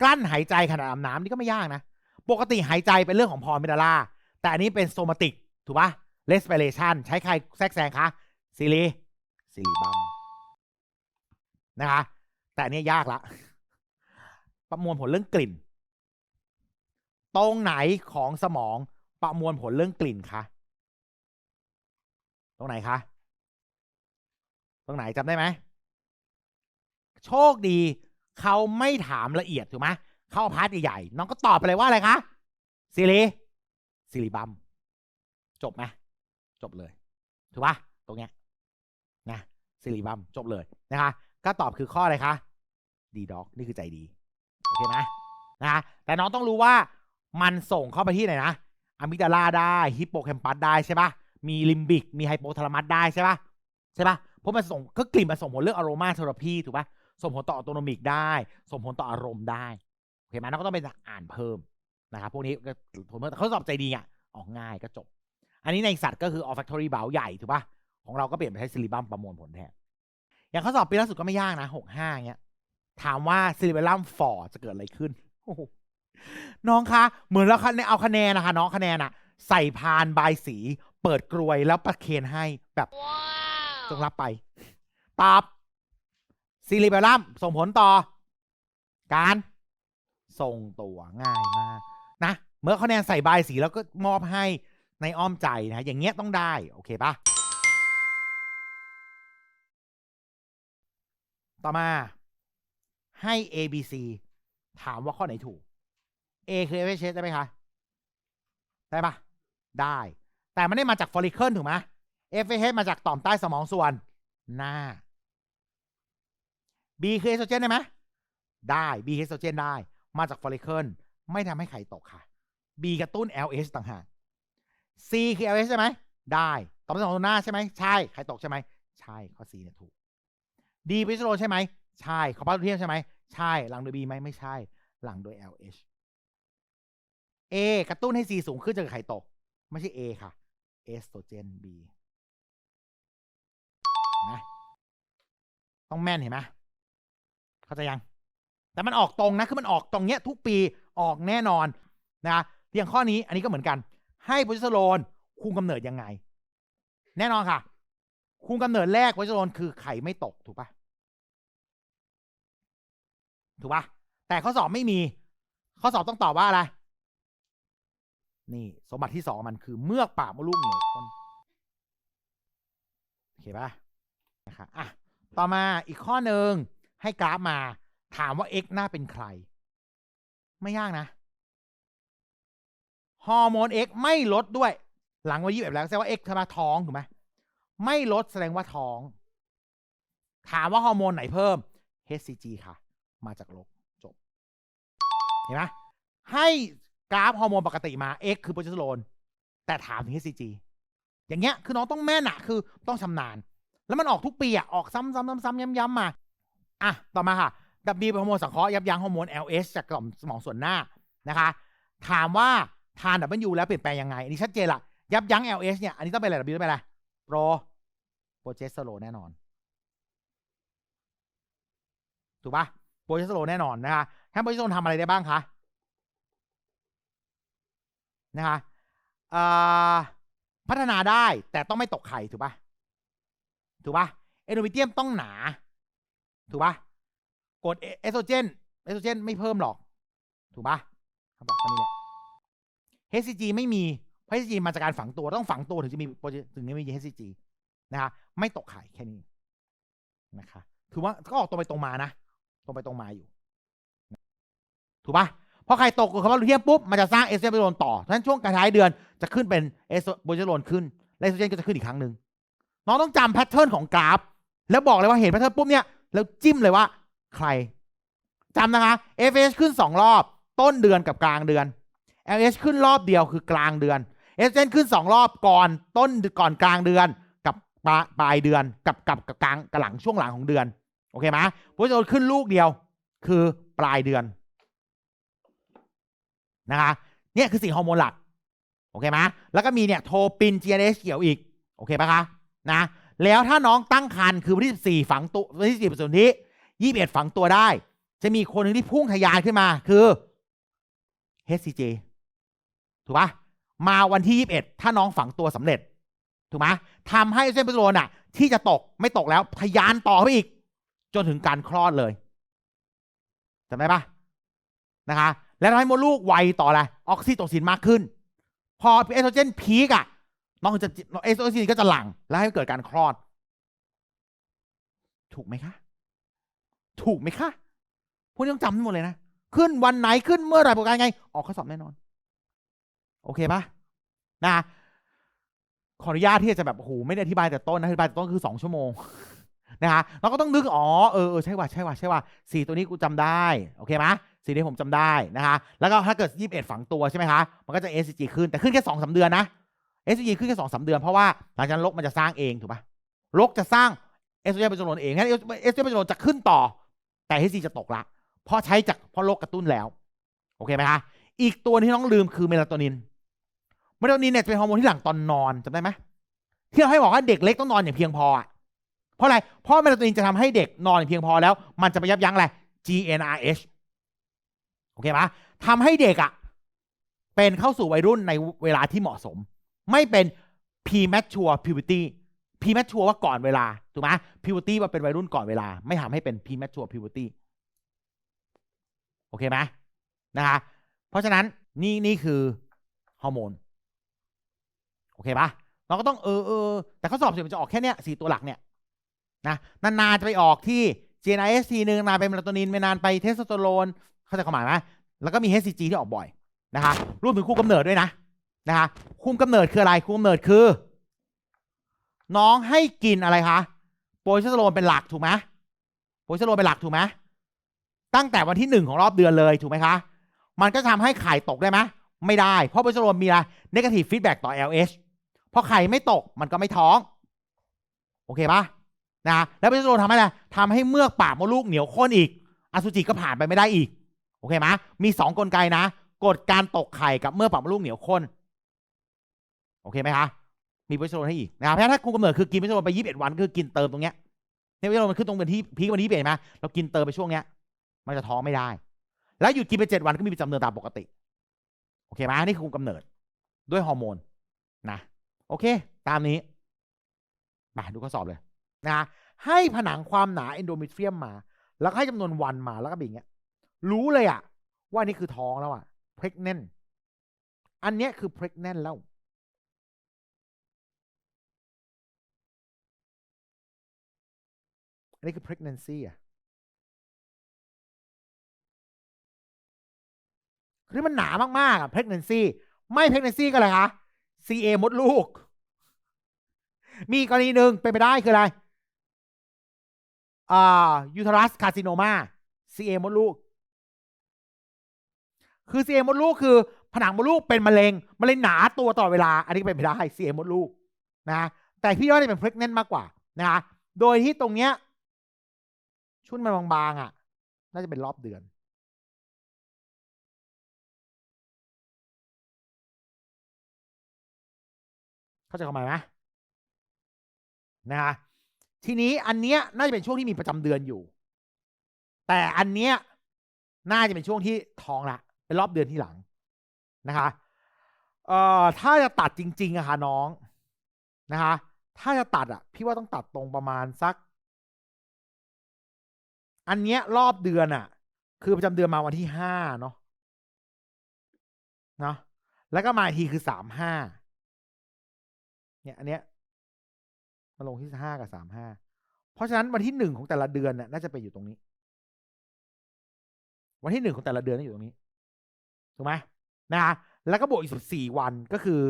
กลั้นหายใจขณะอาบน้ำนี่ก็ไม่ยากนะ ปกติหายใจเป็นเรื่องของพอมิดาล่าแต่อันนี้เป็นโซมาติก ถูกปะ respiration ใช้ใครแทรกแซงคะซิลิซิลิบัมนะคะ แต่อันนี้ยากละ ประมวลผลเรื่องกลิ่น ตรงไหนของสมองประมวลผลเรื่องกลิ่นคะตรงไหนคะตรงไหนจำได้ไหมโชคดี เขาไม่ถามละเอียดถูกไหมเข้าพาร์ทใหญ่ๆน้องก็ตอบไปเลยว่าอะไรคะซิลิซิลิบัมจบไหมจบเลยถูกปะตรงเนี้ยนะซิลิบัมจบเลยนะคะก็ตอบคือข้ออะไรคะดีด็อกนี่คือใจดีโอเคไหมนะแต่น้องต้องรู้ว่ามันส่งเข้าไปที่ไหนนะอะมิดาลาได้ฮิปโปแคมปัสได้ใช่ปะมีลิมบิก มีไฮโปทาลามัสได้ใช่ปะใช่ปะเพราะมันส่งก็กลิ่นมันส่งผลเรื่องอารมาเทอราพีถูกปะ ส่งผลต่อออโตโนมิกได้ ส่งผลต่ออารมณ์ได้โอเคไหมน้องก็ต้องไปอ่านเพิ่มนะครับพวกนี้ก็ผมว่าเขาสอบใจดีอะออกง่ายก็จบ อันนี้ในสัตว์ก็คือ olfactory bulb ใหญ่ถูกปะของเราก็เปลี่ยนไปใช้ซิลิบัมประมวลผลแทนอย่างข้อสอบปีล่าสุดก็ไม่ยากนะหกห้าเงี้ย ถามว่าซิลิเบลัมฟอร์จะเกิดอะไรขึ้นโอ้โหน้องคะเหมือนเราคะแนนเอาคะแนนนะคะ น้องคะแนนอะใส่พานบายสี เปิดกรวยแล้วประเคนให้แบบจงรับไปตอบ ซิลิเบลลัมส่งผลต่อ การส่งตัวง่ายมากนะ เมื่อคะแนนใส่บายสีแล้วก็มอบให้ในอ้อมใจนะ อย่างเงี้ยต้องได้ โอเคปะต่อมาให้ A B C ถามว่าข้อไหนถูก A คือ FHS ได้ไหมคะ ได้ปะได้ แต่มันไม่ได้มาจากฟอลิเคิลถูกไหม FHS มาจากต่อมใต้สมองส่วนหน้า B คือเอสโตรเจนได้ไหมได้ B เอสโตรเจนได้ มาจากฟอลิเคิลไม่ทำให้ไข่ตกค่ะ B กระตุ้น LH ต่างหาก C คือ LH ใช่ไหมได้ต่อมต้สมองส่วหน้าใช่ไหมใช่ไข่ตกใช่ไหมใช่ข้อ C เนี่ยถูก D พิสโลใช่ไหมใช่คอปาโตเทียมใช่ไหมใช่หลังโดย B ไหมไม่ใช่ หลังโดย LH A กระตุ้นให้ C สูงขึ้นจะเกิดไข่ตก ไม่ใช่ A ค่ะเอสโตรเจน B นะต้องแม่นเห็นไหม เข้าใจยัง แต่มันออกตรงนะ คือมันออกตรงเนี้ยทุกปีออกแน่นอนนะอย่างข้อนี้อันนี้ก็เหมือนกัน ให้โปรเจสเตอโรนคุมกำเนิดยังไง แน่นอนค่ะ คุมกำเนิดแรกโปรเจสเตอโรนคือไข่ไม่ตกถูกปะถูกปะแต่ข้อสอบไม่มี ข้อสอบต้องตอบว่าอะไร นี่ สมบัติที่สองมันคือเมือกปากมดลูกเหนียวข้นโอเคปะนะคะอะ ต่อมาอีกข้อหนึ่ง ให้กราฟมา ถามว่า x หน้าเป็นใคร ไม่ยากนะ ฮอร์โมน x ไม่ลดด้วย หลังวันยี่สิบแล้วแสดงว่า x ทำมาท้องถูกไหมไม่ลดแสดงว่าท้อง ถามว่าฮอร์โมนไหนเพิ่ม HCG ค่ะ มาจากลบจบ เห็นไหมให้กราฟฮอร์โมนปกติมา X คือโปรเจสเตอโรนแต่ถามถึง HCG อย่างเงี้ย คือน้องต้องแม่นอะคือต้องชำนาญ แล้วมันออกทุกปีอะออกซ้ำๆซ้ำๆย้ำๆมา อะต่อมาค่ะ W เป็นฮอร์โมนสังเคราะห์ยับยั้งฮอร์โมน LH จากต่อมสมองส่วนหน้านะคะ ถามว่าทาน W แล้วเปลี่ยนแปลงยังไง อันนี้ชัดเจนละยับยั้ง LH เนี่ย อันนี้ต้องเป็นอะไร W ต้องเป็นอะไรโปรโปรเจสเตอโรนแน่นอน ถูกปะโปรเจสเตอโรนแน่นอนนะคะถ้าโปรเจสเตอโรนทำอะไรได้บ้างคะนะคะอ่าพัฒนาได้แต่ต้องไม่ตกไข่ถูกปะถูกปะเอโนวิเทียมต้องหนา ถูกปะกรดเอสโตรเจนเอสโตรเจนไม่เพิ่มหรอก ถูกปะคำตอบข้อนี้แหละ HCG ไม่มี เพราะ HCG มาจากการฝังตัวต้องฝังตัวถึงจะมีโปรเจถึงจะมี HCG นะคะไม่ตกไข่แค่นี้นะคะถือว่าก็ออกตรงไปตรงมานะตรงไปตรงมาอยู่ ถูกปะพอไข่ตกกับคาร์บอเทียมปุ๊บ มันจะสร้างเอสโตรเจนต่อเพราะฉะนั้นช่วงกลางท้ายเดือนจะขึ้นเป็นเอสโตรเจนขึ้นและเอสโตรเจนก็จะขึ้นอีกครั้งหนึ่งน้องต้องจำแพทเทิร์นของกราฟ แล้วบอกเลยว่าเห็นแพทเทิร์นปุ๊บเนี่ย แล้วจิ้มเลยว่า ใครจำนะคะ FH ขึ้นสองรอบ ต้นเดือนกับกลางเดือน LH ขึ้นรอบเดียวคือกลางเดือน SN ขึ้นสองรอบก่อนต้นก่อนกลางเดือน กับปลายปลายเดือนกับกับกับกลางกับหลังช่วงหลังของเดือน โอเคไหมโพสต์ขึ้นลูกเดียว คือปลายเดือนนะคะเนี่ยคือสิ่งฮอร์โมนหลัก โอเคไหมแล้วก็มีเนี่ยโทปิน GNH เกี่ยวอีก โอเคปะคะนะ แล้วถ้าน้องตั้งครรภ์คือวันที่14ฝังตัววันที่14ส่วนที่ 21 ฝังตัวได้ จะมีคนหนึ่งที่พุ่งทะยานขึ้นมา คือ HCG ถูกปะมาวันที่ 21 ถ้าน้องฝังตัวสำเร็จ ถูกไหมทำให้เส้นโปรสโตรนอะ ที่จะตกไม่ตกแล้วทะยานต่อไปอีก จนถึงการคลอดเลยจำได้ปะนะคะ แล้วทำให้มดลูกไวต่ออะไรออกซิโตซินมากขึ้น พอเอสโตรเจนพีกอะ น้องจะเอสโตรเจนก็จะหลังแล้วให้เกิดการคลอด ถูกไหมคะ ถูกไหมคะพวกนี้ต้องจำทั้งหมดเลยนะ ขึ้นวันไหนขึ้นเมื่อไหร่ประการไง ออกข้อสอบแน่นอน โอเคปะนะขออนุญาตที่จะแบบโอ้โหไม่ได้อธิบายแต่ต้นนะอธิบายแต่ต้นคือสองชั่วโมงนะคะเราก็ต้องนึกอ๋อเออเออใช่ว่าใช่ว่าใช่ว่าสี่ตัวนี้กูจำได้โอเคไหมสี่นี้ผมจำได้นะคะแล้วก็ถ้าเกิดยี่สิบเอ็ดฝังตัวใช่ไหมคะมันก็จะ SCG ขึ้นแต่ขึ้นแค่สองสาเดือนนะ SCG ขึ้นแค่สองสาเดือนเพราะว่าหลังจากนั้นลกมันจะสร้างเองถูกปะลกจะสร้างเอสโตรเจนเป็นจำนวนเองงั้นเอสโตรเจนเป็นจำนวนจะขึ้นต่อ แต่ HCG จะตกละเพราะใช้จากเพราะรคกระตุ้นแล้ว โอเคไหมคะอีกตัวที่น้องลืมคือเมลาโทนินเมลาโทนินเนี่ยจะเป็นฮอร์โมนที่หลังตอนนอนจำได้ไหมที่เราให้บอกว่าเด็กเล็กต้องนอนอย่างเพียงพออะเพราะอะไรเพราะเมลาโทนินจะทำให้เด็กนอนอย่างเพียงพอแล้ว มันจะไปยับยั้งอะไร GnRH โอเคไหมทำให้เด็กอะเป็นเข้าสู่วัยรุ่นในเวลาที่เหมาะสม ไม่เป็น premature puberty premature ว่าก่อนเวลา ถูกไหม puberty ว่าเป็นวัยรุ่นก่อนเวลา ไม่ทำให้เป็น premature puberty โอเคไหมนะคะ เพราะฉะนั้นนี่นี่คือฮอร์โมน โอเคปะเราก็ต้องเออเออแต่ข้อสอบเสร็จมันจะออกแค่เนี้ยสี่ตัวหลักเนี่ยนะนานๆจะไปออกที่ GNRS ทีหนึ่งนานไปเมลาโทนินไม่นานไปเทสโทสเตอโรนเข้าใจความหมายไหมแล้วก็มี HCG ที่ออกบ่อยนะคะรวมถึงคู่กำเนิดด้วยนะ นะคะคุมกำเนิดคืออะไร คุมกำเนิดคือ น้องให้กินอะไรคะโปรเจสเตโรนเป็นหลักถูกไหมโปรเจสเตโรนเป็นหลักถูกไหมตั้งแต่วันที่หนึ่งของรอบเดือนเลยถูกไหมคะ มันก็ทำให้ไข่ตกได้ไหมไม่ได้ เพราะโปรเจสเตโรนมีอะไรเนกาทีฟฟีดแบ็ต่อ LH พอไข่ไม่ตกมันก็ไม่ท้อง โอเคปะนะแล้วโปรเจสเตโรนทำให้อะไรทำให้เมือกปากมดลูกเหนียวข้นอีกอสุจิก็ผ่านไปไม่ได้อีก โอเคไหมมีสองกลไกนะกดการตกไข่กับเมื่อปากมดลูกเหนียวข้น อเคไหมคะ มีโปรเจสเตอโรนให้อีกนะครับเพราะถ้าคุมกำเนิดคือกินโปรเจสเตอโรนไปยี่สิบเอ็ดวันคือกินเติมตรงเนี้ยเนี่ยโปรเจสเตอโรนมันขึ้นตรงวันที่พีควันที่เปลี่ยนไหมเรากินเติมไปช่วงเนี้ย มันจะท้องไม่ได้ แล้วหยุดกินไปเจ็ดวันก็มีประจำเดือนตามปกติ โอเคไหมนี่คือคุมกำเนิดด้วยฮอร์โมนนะโอเค ตามนี้มาดูข้อสอบเลยนะให้ผนังความหนาเอนโดมิเทรียมมา แล้วให้จำนวนวันมาแล้วก็แบบอย่างเงี้ย รู้เลยอะว่านี่คือท้องแล้วอะ pregnant อันเนี้ยคือ pregnant แล้ว อันนี้คือ pregnancy อะคือมันหนามากๆอะ pregnancy ไม่ pregnancy ก็อะไรคะ CA มดลูก มีกรณีหนึ่งเป็นไปได้คืออะไรอ่า uterus carcinoma CA มดลูก คือ CA มดลูกคือ ผนังมดลูกเป็นมะเร็งมะเร็งหนาตัวตลอเวลา อันนี้เป็นไปได้ CA มดลูกนะแต่พี่ว่าจะเป็น pregnant มากกว่านะโดยที่ตรงเนี้ย ชุดมันบางๆอะ น่าจะเป็นรอบเดือน เข้าใจความหมายไหมนะฮะทีนี้อันเนี้ยน่าจะเป็นช่วงที่มีประจำเดือนอยู่ แต่อันเนี้ยน่าจะเป็นช่วงที่ท้องละเป็นรอบเดือนที่หลังนะคะเอ่อถ้าจะตัดจริง ๆอะค่ะน้องนะคะ ถ้าจะตัดอะพี่ว่าต้องตัดตรงประมาณสัก อันเนี้ยรอบเดือนอะคือประจำเดือนมาวันที่ห้าเนาะเนาะแล้วก็มาทีคือสามห้าเนี่ย อันเนี้ยมาลงที่ห้ากับสามห้าเพราะฉะนั้นวันที่หนึ่งของแต่ละเดือนเนี่ยน่าจะไปอยู่ตรงนี้ วันที่หนึ่งของแต่ละเดือนน่าอยู่ตรงนี้ถูกไหมนะแล้วก็บวกอีกสิบสี่วันก็คือ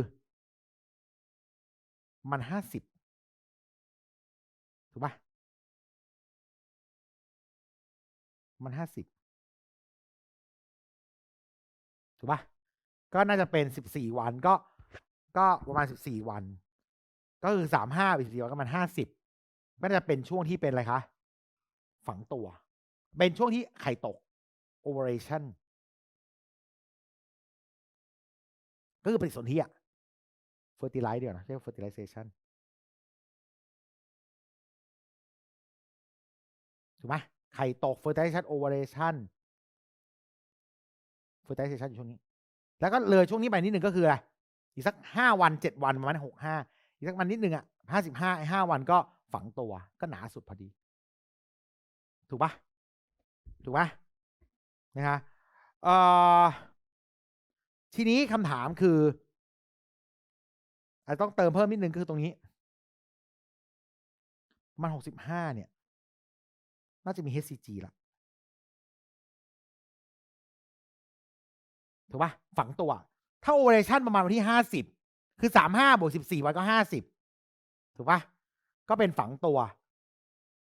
มันห้าสิบถูกปะ มันห้าสิบถูกปะก็น่าจะเป็นสิบสี่วันก็ ก็ประมาณสิบสี่วัน ก็คือสามห้าไปสี่วันก็มันห้าสิบก็จะเป็นช่วงที่เป็นอะไรคะ ฝังตัว เป็นช่วงที่ไข่ตก ovulation ก็คือปฏิสนธิอะ fertilize เดียวนะเรียกว่า fertilization ถูกไหม ไข่ตก fertilization ovulation fertilization อยู่ช่วงนี้ แล้วก็เลยช่วงนี้ไปนิดหนึ่งก็คืออะไรอีกสักห้าวันเจ็ดวันประมาณหกห้าอีกสักวันนิดหนึ่งอะห้าสิบห้าห้าวันก็ฝังตัวก็หนาสุดพอดี ถูกปะถูกปะนะฮะเอ่อทีนี้คำถามคืออาจต้องเติมเพิ่มนิดนึงคือตรงนี้ มันหกสิบห้าเนี่ย น่าจะมี HCG ละถูกปะฝังตัว ถ้า ovulation ประมาณวันที่ห้าสิบคือสามห้าบวกสิบสี่วันก็ห้าสิบถูกปะก็เป็นฝังตัว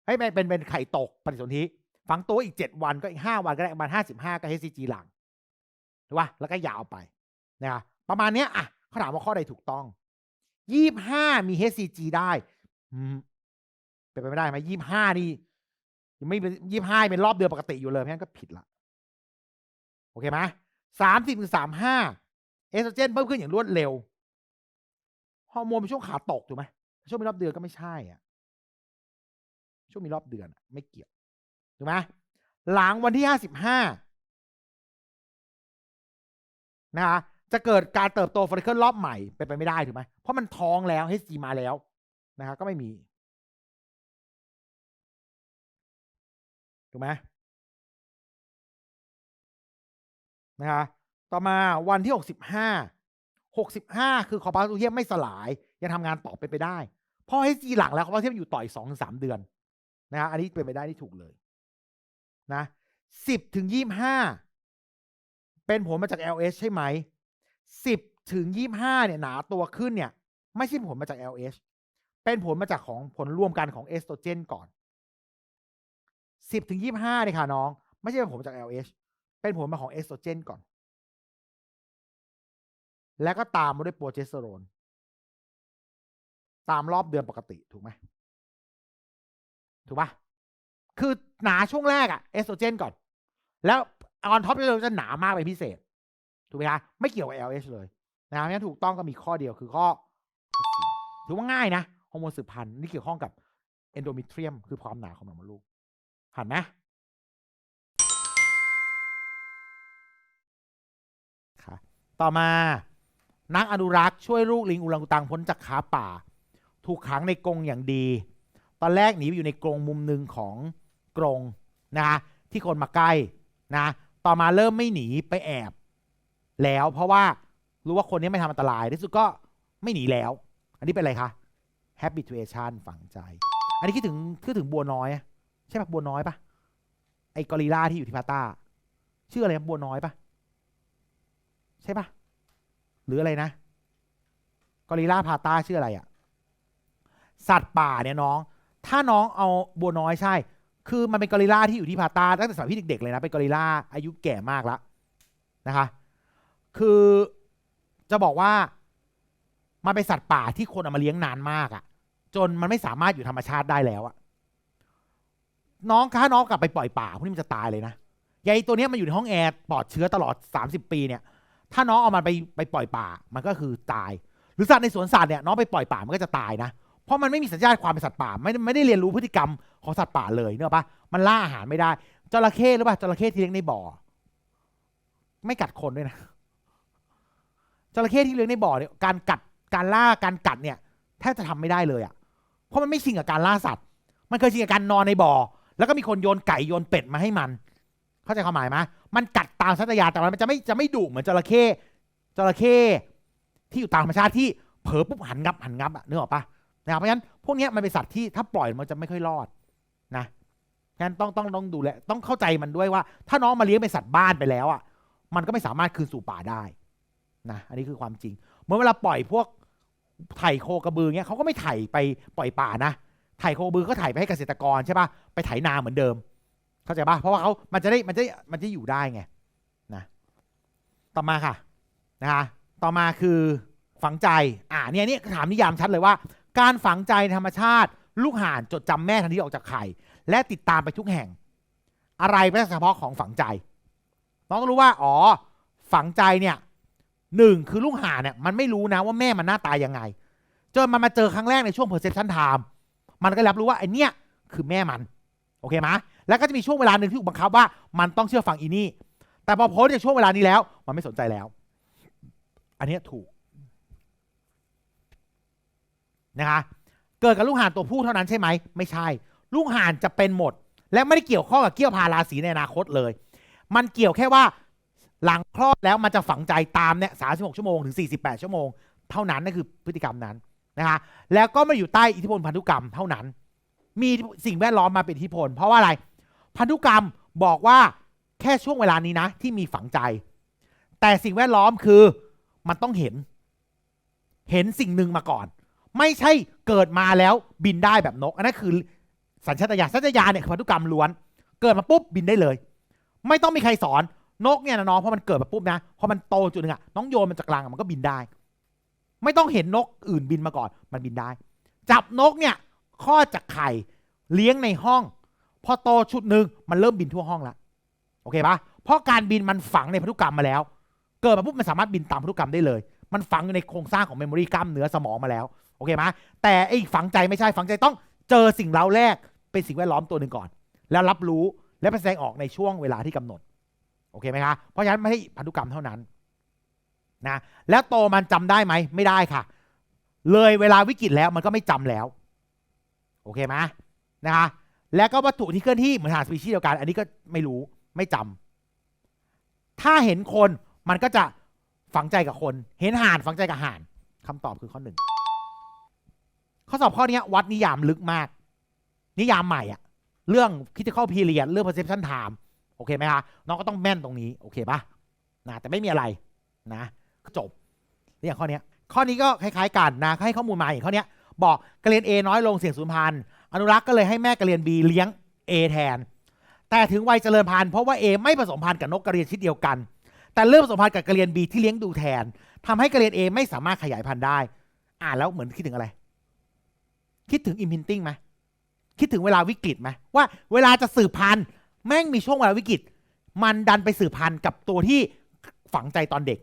ให้ยเป็นเป็นเป็นไข่ตกปฏิสนธิฝังตัวอีกเจ็ดวันก็อีกห้าวันก็ได้ประมาณห้าสิบห้าก็ HCG หลังถูกปะแล้วก็ยาวไปนะครับประมาณเนี้ยอะเขาถามว่าข้อใดถูกต้องยี่ห้ามี HCG ได้เป็นไปไม่ได้ไหมยี่ห้านี่ ยังไม่เป็นยี่ห้าเป็นรอบเดือนปกติอยู่เลยเพราะงั้นก็ผิดละโอเคไหมสามสิบถึงสามห้าเอสโตรเจนเพิ่มขึ้นอย่างรวดเร็วฮอร์โมนเป็นช่วงขาตกถูกไหมช่วงมีรอบเดือนก็ไม่ใช่อะช่วงมีรอบเดือนไม่เกี่ยวถูกไหมหลังวันที่ห้าสิบห้านะคะจะเกิดการเติบโตฟอลิเคิลรอบใหม่เป็นไปไม่ได้ถูกไหมเพราะมันท้องแล้ว HG มาแล้วนะครับก็ไม่มี ถูกไหมนะคะต่อมาวันที่หกสิบห้าหกสิบห้าคือคอร์ปาสูเทียมไม่สลาย ยังทำงานต่อไปไปได้เพราะ HG หลังแล้วคอร์ปาสูเทียมอยู่ต่ออีกสองถึงสามเดือนนะฮะอันนี้เป็นไปได้ที่ถูกเลยนะสิบถึงยี่ห้าเป็นผลมาจาก LH ใช่ไหมสิบถึงยี่ห้าเนี่ยหนาตัวขึ้นเนี่ย ไม่ใช่ผลมาจาก LH เป็นผลมาจากของผลรวมกันของเอสโตรเจนก่อน สิบถึงยี่ห้าเนี่ยค่ะน้อง ไม่ใช่เป็นผมจาก LH เป็นผลมาของเอสโตรเจนก่อน แล้วก็ตามมาด้วยโปรเจสเตอโรน ตามรอบเดือนปกติถูกไหมถูกปะคือหนาช่วงแรกอะเอสโตรเจนก่อน แล้วออนท็อปเราจะหนามากเป็นพิเศษ ถูกไหมคะไม่เกี่ยวกับ LH เลยนะงั้นถูกต้องก็มีข้อเดียวคือข้อ ถือว่าง่ายนะฮอร์โมนสืบพันธุ์นี่เกี่ยวข้องกับเอนโดมิเทรียม คือความหนาของหนองมดลูก หันไหมค่ะต่อมา นักอนุรักษ์ช่วยลูกลิงอุลังอุตังพ้นจากขาป่า ถูกขังในกรงอย่างดี ตอนแรกหนีไปอยู่ในกรงมุมหนึ่งของกรงนะที่คนมาใกล้นะ ต่อมาเริ่มไม่หนีไปแอบ แล้วเพราะว่ารู้ว่าคนนี้ไม่ทำอันตรายที่สุดก็ไม่หนีแล้ว อันนี้เป็นอะไรคะ habituation ฝังใจ อันนี้คิดถึงคิดถึงบัวน้อยอ ใช่ปะบัวน้อยปะไอ้กอริลลาที่อยู่ที่พาตาชื่ออะไรบัวน้อยปะใช่ปะหรืออะไรนะกอริลลาพาตาชื่ออะไรอะสัตว์ป่าเนี่ยน้อง ถ้าน้องเอาบัวน้อยใช่ คือมันเป็นกอริลลาที่อยู่ที่พาตาตั้งแต่สมัยพี่เด็กๆเลยนะเป็นกอริลลาอายุแก่มากแล้วนะคะ คือจะบอกว่ามันเป็นสัตว์ป่าที่คนเอามาเลี้ยงนานมากอะ่ะ จนมันไม่สามารถอยู่ธรรมชาติได้แล้วอะ น้องคะน้องกลับไปปล่อยป่าพวกนี้มันจะตายเลยนะยายตัวเนี้ยมันอยู่ในห้องแอร์ปลอดเชื้อตลอด 30 ปีเนี่ย ถ้าน้องเอามันไปไปปล่อยป่ามันก็คือตาย หรือสัตว์ในสวนสัตว์เนี่ยน้องไปปล่อยป่ามันก็จะตายนะ เพราะมันไม่มีสัญชาติความเป็นสัตว์ป่าไม่ไม่ได้เรียนรู้พฤติกรรมของสัตว์ป่าเลยเนอะปะมันล่าอาหารไม่ได้จระเข้หรือเปล่าจระเข้ที่เลี้ยงในบ่อ ไม่กัดคนด้วยนะจระเข้ที่เลี้ยงในบ่อเนี่ยการกัดการล่าการกัดเนี่ยแทบจะทำไม่ได้เลยอะ่ะเพราะมันไม่ชินกับการล่าสัตว์ มันเคยชินกับการนอนในบ่อ แล้วก็มีคนโยนไก่โยนเป็ดมาให้มัน เข้าใจความหมายไหมมันกัดตามสัตยาแต่มันจะไม่จะไม่ดุเหมือนจระเข้จระเข้ที่อยู่ตามธรรมชาติที่เผลอปุ๊บหันงับหันงับอะนึกออกปะนะครับเพราะฉะนั้นพวกนี้มันเป็นสัตว์ที่ถ้าปล่อยมันจะไม่ค่อยรอดนะงั้นต้องต้องต้องดูแลต้องเข้าใจมันด้วยว่า ถ้าน้องมาเลี้ยงเป็นสัตว์บ้านไปแล้วอะ มันก็ไม่สามารถคืนสู่ป่าได้นะอันนี้คือความจริง เมื่อเวลาปล่อยพวกไถ่โคกระบือเงี้ยเขาก็ไม่ไถ่ไปปล่อยป่านะ ไถ่โคบือก็ไถ่ไปให้เกษตรกรใช่ปะไปไถนาเหมือนเดิม เข้าใจปะเพราะว่าเขามันจะได้มันจะมันจะอยู่ได้ไงนะต่อมาค่ะนะคะต่อมาคือฝังใจ อ่าเนี่ยนี่ถามนิยามชัดเลยว่า การฝังใจธรรมชาติ ลูกห่านจดจำแม่ทันทีออกจากไข่และติดตามไปทุกแห่ง อะไรเป็นเฉพาะของฝังใจ น้องต้องรู้ว่า อ๋อ ฝังใจเนี่ยหนึ่งคือลูกห่านเนี่ยมันไม่รู้นะว่าแม่มันหน้าตายยังไงจนมันมาเจอครั้งแรกในช่วง perception time มันก็รับรู้ว่าไอเนี้ยคือแม่มัน โอเคไหมแล้วก็จะมีช่วงเวลาหนึ่งที่ถูกบังคับว่ามันต้องเชื่อฟังอีนี่ แต่พอพ้นจากช่วงเวลานี้แล้ว มันไม่สนใจแล้ว อันนี้ถูกนะคะเกิดกับลูกห่านตัวผู้เท่านั้นใช่ไหมไม่ใช่ ลูกห่านจะเป็นหมด และไม่ได้เกี่ยวข้องกับเกี่ยวพาราศีในอนาคตเลย มันเกี่ยวแค่ว่าหลังคลอดแล้วมันจะฝังใจตามเนี่ย36ชั่วโมงถึง 48 ชั่วโมง เท่านั้นนั่นคือพฤติกรรมนั้น นะคะแล้วก็ไม่อยู่ใต้อิทธิพลพันธุกรรมเท่านั้น มีสิ่งแวดล้อมมาเป็นอิทธิพล เพราะว่าอะไร พันธุกรรมบอกว่าแค่ช่วงเวลานี้นะ ที่มีฝังใจ แต่สิ่งแวดล้อมคือมันต้องเห็น เห็นสิ่งหนึ่งมาก่อน ไม่ใช่เกิดมาแล้วบินได้แบบนก อันนั้นคือ สัญชาตญาณสัญชาตญาณเนี่ยคือพันธุกรรมล้วน เกิดมาปุ๊บบินได้เลย ไม่ต้องมีใครสอนนกเนี่ยนะน้องเพราะมันเกิดมาปุ๊บนะพอมันโตจุดหนึ่งอะน้องโยนมันจากกลางมันก็บินได้ ไม่ต้องเห็นนกอื่นบินมาก่อน มันบินได้ จับนกเนี่ยคลอดจากไข่เลี้ยงในห้อง พอโตชุดหนึ่งมันเริ่มบินทั่วห้องละโอเคปะเพราะการบินมันฝังในพันธุกรรมมาแล้ว เกิดมาปุ๊บมันสามารถบินตามพันธุกรรมได้เลย มันฝังอยู่ในโครงสร้างของเมมโมรีกล้ามเนื้อสมองมาแล้วโอเคไหมแต่ไอ้ฝังใจไม่ใช่ฝังใจต้องเจอสิ่งเร้าแรกเป็นสิ่งแวดล้อมตัวหนึ่งก่อน แล้วรับรู้และแสดงออกในช่วงเวลาที่กำหนด โอเคไหมคะเพราะฉะนั้นไม่ใช่พันธุกรรมเท่านั้น นะแล้วโตมันจำได้ไหมไม่ได้ค่ะ เลยเวลาวิกฤตแล้วมันก็ไม่จำแล้ว โอเคไหมนะคะแล้วก็วัตถุที่เคลื่อนที่เหมือนหาสปีชีส์เดียวกัน อันนี้ก็ไม่รู้ไม่จำถ้าเห็นคนมันก็จะฝังใจกับคน เห็นห่านฝังใจกับห่านคำตอบคือข้อหนึ่งข้อสอบข้อนี้วัดนิยามลึกมาก นิยามใหม่อะเรื่อง critical period เรื่อง perception time โอเคไหมคะน้องก็ต้องแม่นตรงนี้ โอเคปะนะแต่ไม่มีอะไรนะ จบเรื่องข้อนี้ข้อนี้ก็คล้ายๆกันนะให้ข้อมูลมาอย่างข้อนี้บอกกระเรียน A น้อยลงเสี่ยงสูญพันธุ์อนุรักษ์ก็เลยให้แม่กระเรียน B เลี้ยง A แทน แต่ถึงวัยเจริญพันธุ์เพราะว่า A ไม่ผสมพันธุ์กับนกกระเรียนชนิดเดียวกัน แต่เริ่มผสมพันธุ์กับกระเรียน B ที่เลี้ยงดูแทนทำให้กระเรียน A ไม่สามารถขยายพันธุ์ได้ อ่านแล้วเหมือนคิดถึงอะไร คิดถึง imprinting ไหมคิดถึงเวลาวิกฤตไหมว่าเวลาจะสืบพันธุ์แม่งมีช่วงเวลาวิกฤต มันดันไปสืบพันธุ์กับตัวที่ฝังใจตอนเด็ก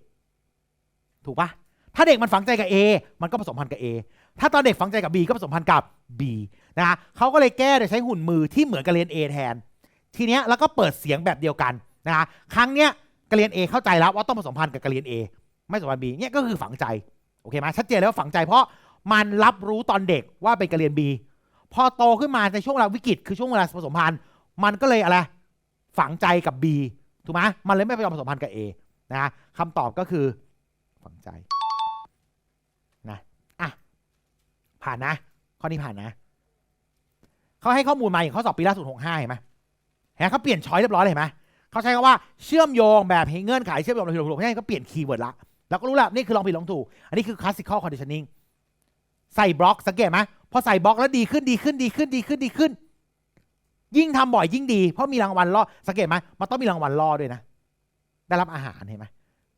ถูกปะถ้าเด็กมันฝังใจกับ A มันก็ผสมพันธุ์กับ A ถ้าตอนเด็กฝังใจกับ B ก็ผสมพันธุ์กับ B นะฮะเขาก็เลยแก้โดยใช้หุ่นมือที่เหมือนกับเรียน A แทน ทีเนี้ยแล้วก็เปิดเสียงแบบเดียวกันนะฮะครั้งเนี้ยกระเรียน A เข้าใจแล้วว่าต้องผสมพันธุ์กับกระเรียน A ไม่ผสมพันธุ์ B เนี่ยก็คือฝังใจโอเคไหมชัดเจนแล้วว่าฝังใจเพราะมันรับรู้ตอนเด็กว่าเป็นกระเรียน B พอโตขึ้นมาในช่วงเวลาวิกฤตคือช่วงเวลาผสมพันธุ์ มันก็เลยอะไรฝังใจกับ B ถูกไหมมันเลยไม่ไปยอมผสมพันธุ์กับ A นะฮะคำตอบก็คือ ฝังใจนะอะผ่านนะ ข้อนี้ผ่านนะเขาให้ข้อมูลมาอย่างข้อสอบปีล่าสุดหกห้าเห็นไหมเห็นเขาเปลี่ยนช้อยเรียบร้อยเลยเห็นไหมเขาใช้คำว่าเชื่อมโยงแบบเงื่อนไขเชื่อมโยงแบบผิดถูกไม่ใช่ก็เปลี่ยนคีย์เวิร์ดละเราก็รู้แล้วนี่คือลองผิดลองถูก อันนี้คือ classical conditioning ใส่บล็อกสังเกตไหมพอใส่บล็อกแล้วดีขึ้นดีขึ้นดีขึ้นดีขึ้นดีขึ้น ยิ่งทำบ่อยยิ่งดี เพราะมีรางวัลล่อสังเกตไหมมันต้องมีรางวัลล่อด้วยนะ ได้รับอาหารเห็นไหม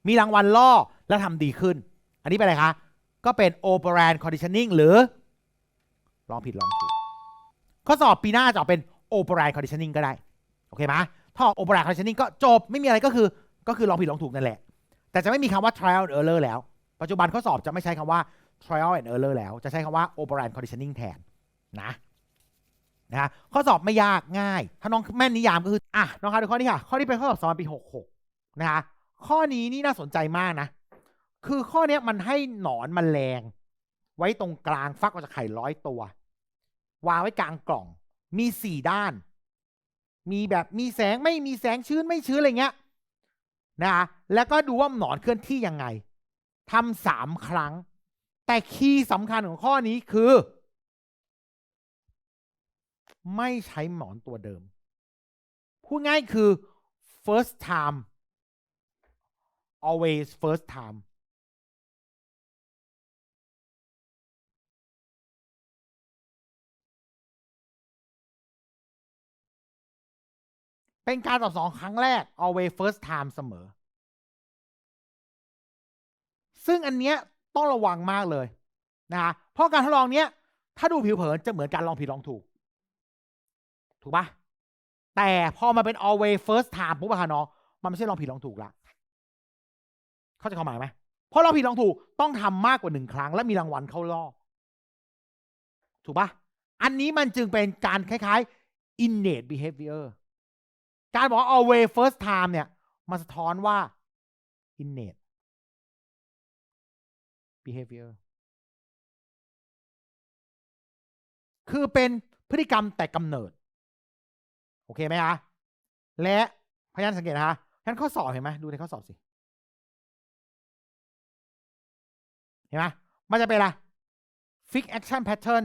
มีรางวัลล่อแล้วทำดีขึ้น อันนี้เป็นอะไรคะ ก็เป็น operand conditioning หรือลองผิดลองถูกข้อสอบปีหน้าจะเป็น operand conditioning ก็ได้ โอเคไหมถ้าออก operand conditioning ก็จบไม่มีอะไรก็คือก็คือลองผิดลองถูกนั่นแหละ แต่จะไม่มีคำว่า trial and error แล้ว ปัจจุบันข้อสอบจะไม่ใช้คำว่า trial and error แล้ว จะใช้คำว่า operand conditioning แทนนะนะข้อสอบไม่ยากง่าย ถ้าน้องแม่นนิยามก็คือ อะ น้องคะดูข้อนี้ค่ะ ข้อนี้เป็นข้อสอบสมัยปี 66 นะคะ ข้อนี้นี่น่าสนใจมากนะ คือข้อเนี้ยมันให้หนอนมแมลง ไว้ตรงกลางฟักมาจากไข่ร้อยตัว วางไว้กลางกล่อง มีสี่ด้าน มีแบบมีแสงไม่มีแสงชื้นไม่ชื้นอะไรเงี้ยนะคะแล้วก็ดูว่าหนอนเคลื่อนที่ยังไงทำสามครั้ง แต่คีย์สำคัญของข้อนี้คือ ไม่ใช้หนอนตัวเดิม พูดง่ายคือ first time always first time เป็นการตอบสองครั้งแรก always first time เสมอ ซึ่งอันเนี้ยต้องระวังมากเลยนะเพราะการทดลองเนี้ย ถ้าดูผิวเผินจะเหมือนการลองผิดลองถูก ถูกปะแต่พอมาเป็น always first time ปุ๊บอะค่ะน้อง มันไม่ใช่ลองผิดลองถูกละ เข้าใจความหมายไหมเพราะลองผิดลองถูกต้องทำมากกว่าหนึ่งครั้ง และมีรางวัลเข้ารอบถูกปะอันนี้มันจึงเป็นการคล้ายๆ innate behavior การบอกว่า always first time เนี่ยมันสะท้อนว่า innate behavior คือเป็นพฤติกรรมแต่กำเนิด โอเคไหมคะและพยานสังเกตนะคะพยานข้อสอบเห็นไหมดูในข้อสอบสิ ห็นไหมมันจะเป็นอะไร fix action pattern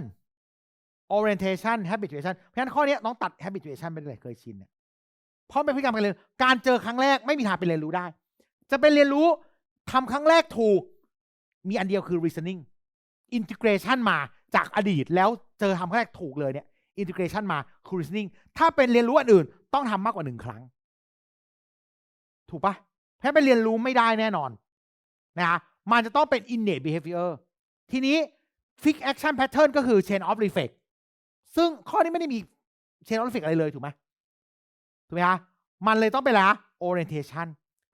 orientation habituation เพราะฉะนั้นข้อนี้น้องตัด habituation ไปเลยเคยชินเนี่ยเพราะเป็นพฤติกรรมกันเลย การเจอครั้งแรกไม่มีทางเป็นเรียนรู้ได้ จะเป็นเรียนรู้ทำครั้งแรกถูก มีอันเดียวคือ reasoning integration มาจากอดีตแล้วเจอทำครั้งแรกถูกเลยเนี่ย integration มาคือ reasoning ถ้าเป็นเรียนรู้อันอื่น ต้องทำมากกว่าหนึ่งครั้ง ถูกปะแพ้เป็นเรียนรู้ไม่ได้แน่นอนนะฮะ มันจะต้องเป็น innate behavior ทีนี้ fix action pattern ก็คือ chain of reflex ซึ่งข้อนี้ไม่ได้มี chain of reflex อะไรเลยถูกไหมถูกไหมฮะมันเลยต้องเป็นอะไร orientation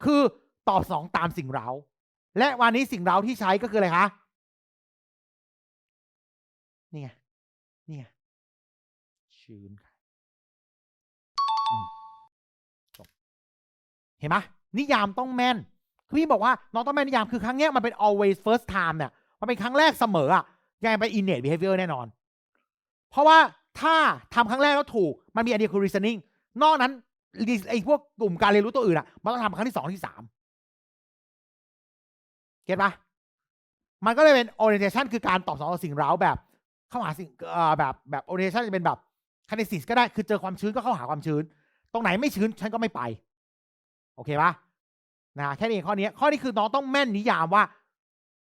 คือตอบสองตามสิ่งเร้าและวันนี้สิ่งเร้าที่ใช้ก็คืออะไรคะนี่ไงนี่ไงชื้นค่ะเห็นไหมนิยามต้องแม่น คือพี่บอกว่าน้องต้องแม่นิยามคือครั้งเนี้ยมันเป็น always first time เนี่ยมันเป็นครั้งแรกเสมออะยังไงเป็น innate behavior แน่นอน เพราะว่าถ้าทำครั้งแรกแล้วถูกมันมีอันเดียคือ reasoning นอกนั้นไอ้พวกกลุ่มการเรียนรู้ตัวอื่นอะมันต้องทำครั้งที่สองที่สามเก็ตปะมันก็เลยเป็น orientation คือการตอบสนองต่อสิ่งเร้าแบบ เข้าหาสิ่งเอ่อแบบแบบ orientation จะเป็นแบบ kinesis ก็ได้คือเจอความชื้นก็เข้าหาความชื้น ตรงไหนไม่ชื้นฉันก็ไม่ไป โอเคปะ นะแค่นี้เองข้อนี้ข้อนี้คือน้องต้องแม่นนิยามว่า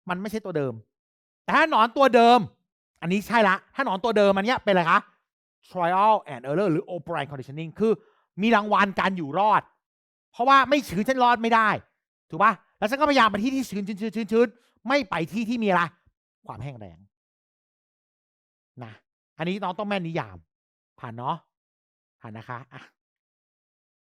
มันไม่ใช่ตัวเดิม แต่ถ้าหนอนตัวเดิม อันนี้ใช่ละ ถ้าหนอนตัวเดิมอันเนี้ยเป็นอะไรคะ trial and error หรือ O'Brien conditioning คือมีรางวัลการอยู่รอด เพราะว่าไม่ชื้นฉันรอดไม่ได้ ถูกปะแล้วฉันก็พยายามไปที่ที่ชื้นชื้นชื้นชื้นชื้นไม่ไปที่ที่มีอะไรความแห้งแรงนะอันนี้น้องต้องแม่นนิยาม ผ่านเนาะผ่านนะคะอะ